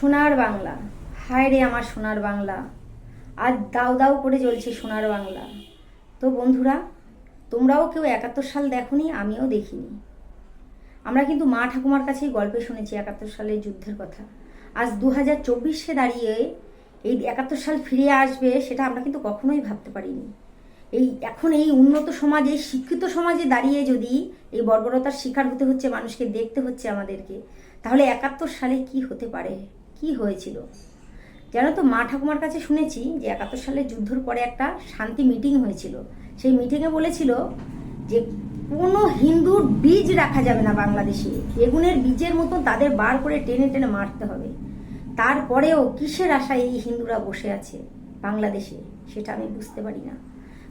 সোনার বাংলা। হায় রে আমার সোনার বাংলা। আজ দাও দাও করে চলছে সোনার বাংলা। তো বন্ধুরা, তোমরাও কেউ একাত্তর সাল দেখোনি, আমিও দেখিনি। আমরা কিন্তু মা ঠাকুমার কাছেই গল্পে শুনেছি একাত্তর সালের যুদ্ধের কথা। আজ দু হাজার চব্বিশে দাঁড়িয়ে এই একাত্তর সাল ফিরে আসবে সেটা আমরা কিন্তু কখনোই ভাবতে পারিনি। এই এখন এই উন্নত সমাজে, শিক্ষিত সমাজে দাঁড়িয়ে যদি এই বর্বরতার শিকার হতে হচ্ছে, মানুষকে দেখতে হচ্ছে আমাদেরকে, তাহলে একাত্তর সালে কি হতে পারে? কি হয়েছিল? জানো তো মা ঠাকুমার কাছে শুনেছি যে একাত্তর সালে যুদ্ধর পরে একটা শান্তি মিটিং হয়েছিল। সেই মিটিংয়ে বলেছিল যে কোনো হিন্দুর বীজ রাখা যাবে না বাংলাদেশে। বেগুনের বীজের মতো তাদের বার করে টেনে টেনে মারতে হবে। তারপরেও কিসের আশায় এই হিন্দুরা বসে আছে বাংলাদেশে? সেটা আমি বুঝতে পারি না।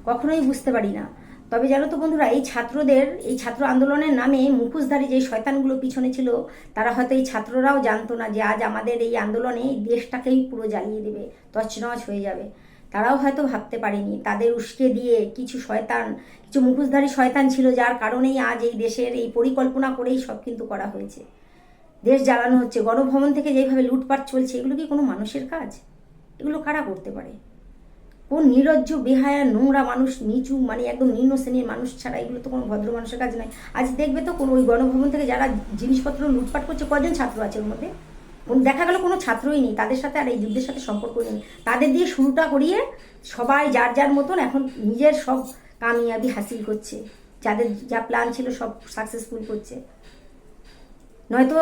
কখনোই বুঝতে পারি না। তবে জানো তো বন্ধুরা, এই ছাত্রদের, এই ছাত্র আন্দোলনের নামে মুখোশধারী যে শয়তানগুলো পিছনে ছিল, তারা হয়তো এই ছাত্ররাও জানতো না যে আজ আমাদের এই আন্দোলনে দেশটাকেই পুরো জ্বালিয়ে দেবে, তছনছ হয়ে যাবে। তারাও হয়তো ভাবতে পারেনি, তাদের উস্কে দিয়ে কিছু শয়তান, কিছু মুখোশধারী শয়তান ছিল, যার কারণেই আজ এই দেশের এই পরিকল্পনা করেই সব কিন্তু করা হয়েছে। দেশ জ্বালানো হচ্ছে, গণভবন থেকে যেভাবে লুটপাট চলছে, এগুলো কি কোনো মানুষের কাজ? এগুলো কারা করতে পারে? কোন নিরজ্জ, বেহায়া, নোংরা মানুষ, নিচু মানে একদম নিম্ন শ্রেণির মানুষ ছাড়া এগুলো তো কোনো ভদ্র মানুষের কাজ নয় আজ দেখবে তো কোনো ওই গণভবন থেকে যারা জিনিসপত্র লুটপাট করছে কজন ছাত্র আছে ওর মধ্যে? দেখা গেল কোনো ছাত্রই নেই, তাদের সাথে আর এই যুদ্ধের সাথে সম্পর্ক নেই। তাদের দিয়ে শুরুটা করিয়ে সবাই যার যার মতন এখন নিজের সব কামিয়াবি হাসিল করছে। যাদের যা প্ল্যান ছিল সব সাকসেসফুল করছে। নয়তো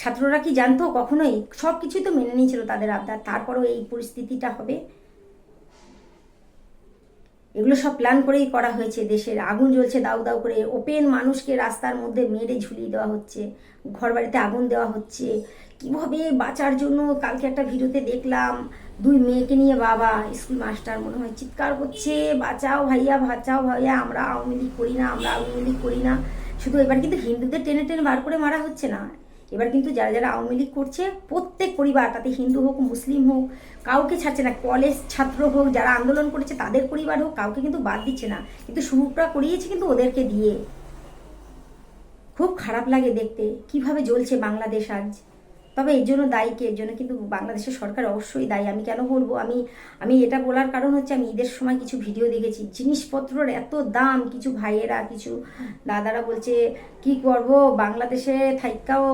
ছাত্ররা কি জানতো কখনোই? সব কিছুই তো মেনে নিয়েছিল তাদের আবদার। তারপরেও এই পরিস্থিতিটা হবে। এগুলো সব প্ল্যান করেই করা হয়েছে দেশের। আগুন জ্বলছে দাউ দাউ করে। ওপেন মানুষকে রাস্তার মধ্যে মেরে ঝুলিয়ে দেওয়া হচ্ছে। ঘর বাড়িতে আগুন দেওয়া হচ্ছে। কীভাবে বাঁচার জন্য কালকে একটা ভিডিওতে দেখলাম দুই মেয়েকে নিয়ে বাবা স্কুল মাস্টার মনে হয় চিৎকার করছে, বাঁচাও ভাইয়া বাঁচাও ভাইয়া, আমরা আওয়ামী লীগ করি না, আমরা আওয়ামী লীগ করি না। শুধু এবার কিন্তু হিন্দুদের টেনে টেনে বার করে মারা হচ্ছে না। এবার কিন্তু যারা যারা আওয়ামী লীগ করছে, প্রত্যেক পরিবার, তাতে হিন্দু হোক, মুসলিম হোক, কাউকে ছাড়ছে না। কলেজ ছাত্র হোক, যারা আন্দোলন করেছে, তাদের পরিবার হোক, কাউকে কিন্তু বাদ দিচ্ছে না। কিন্তু শুরুটা করিয়েছে কিন্তু ওদেরকে দিয়ে। খুব খারাপ লাগে দেখতে। কীভাবে জ্বলছে বাংলাদেশ আজ? তবে এর জন্য দায়ী কে? এর জন্য কিন্তু বাংলাদেশের সরকার অবশ্যই দায়ী। আমি কেন বলব? আমি আমি এটা বলার কারণ হচ্ছে আমি ঈদের সময় কিছু ভিডিও দেখেছি। জিনিসপত্রর এত দাম, কিছু ভাইয়েরা, কিছু দাদারা বলছে, কি করব? বাংলাদেশে থাইকাও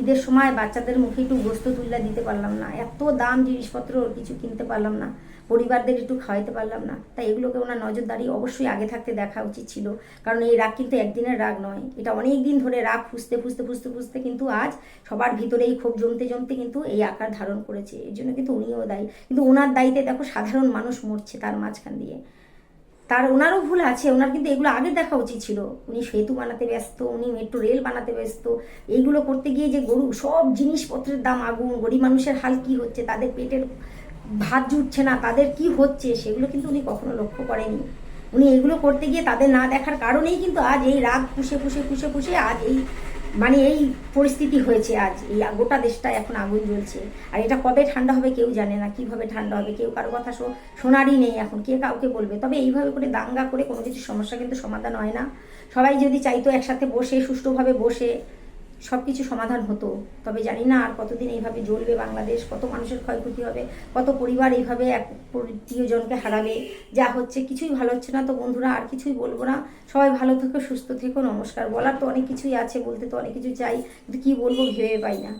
ঈদের সময় বাচ্চাদের মুখে একটু গোস্ত তুলে দিতে পারলাম না। এত দাম জিনিসপত্র, কিছু কিনতে পারলাম না। পরিবারদের একটু খাওয়াইতে পারলাম না। তাই এগুলোকে ওনার নজরদারি অবশ্যই আগে থাকতে দেখা উচিত ছিল। কারণ এই রাগ কিন্তু একদিনের রাগ নয়। এটা অনেক দিন ধরে রাগ ফুসতে ফুসতে ফুসতে ফুসতে কিন্তু আজ সবার ভিতরে এই ক্ষোভ জমতে জমতে কিন্তু এই আকার ধারণ করেছে। এর জন্য কিন্তু উনিও দায়ী। কিন্তু ওনার দায়িত্বে দেখো সাধারণ মানুষ মরছে তার মাঝখান দিয়ে। তার ওনারও ভুল আছে। ওনার কিন্তু এগুলো আগে দেখা উচিত ছিল। উনি সেতু বানাতে ব্যস্ত, উনি মেট্রো রেল বানাতে ব্যস্ত। এইগুলো করতে গিয়ে যে গরু, সব জিনিসপত্রের দাম আগুন, গরিব মানুষের হাল কি হচ্ছে, তাদের পেটের ভাত জুটছে না, তাদের কি হচ্ছে, সেগুলো কিন্তু উনি কখনো লক্ষ্য করেনি উনি এগুলো করতে গিয়ে তাদের না দেখার কারণেই কিন্তু আজ এই রাগ পুষে পুষে পুষে পুষে আজ এই মানে এই পরিস্থিতি হয়েছে আজ। এই গোটা দেশটা এখন আগুন জ্বলছে। আর এটা কবে ঠান্ডা হবে কেউ জানে না, কীভাবে ঠান্ডা হবে, কেউ কারও কথা শোনারই নেই এখন, কে কাউকে বলবে? তবে এইভাবে করে দাঙ্গা করে কোনো কিছু সমস্যা কিন্তু সমাধান হয় না। সবাই যদি চাইতো একসাথে বসে, সুষ্ঠুভাবে বসে সব কিছু সমাধান হতো। তবে জানি না আর কতদিন এইভাবে জ্বলবে বাংলাদেশ, কত মানুষের ক্ষয়ক্ষতি হবে, কত পরিবার এইভাবে এক প্রিয়জনকে হারাবে, যা হচ্ছে কিছুই ভালো হচ্ছে না। তো বন্ধুরা, আর কিছুই বলব না। সবাই ভালো থেকো, সুস্থ থেকো, নমস্কার। বলার তো অনেক কিছুই আছে, বলতে তো অনেক কিছু চাই, কিন্তু কী বলব ভেবে পাই না।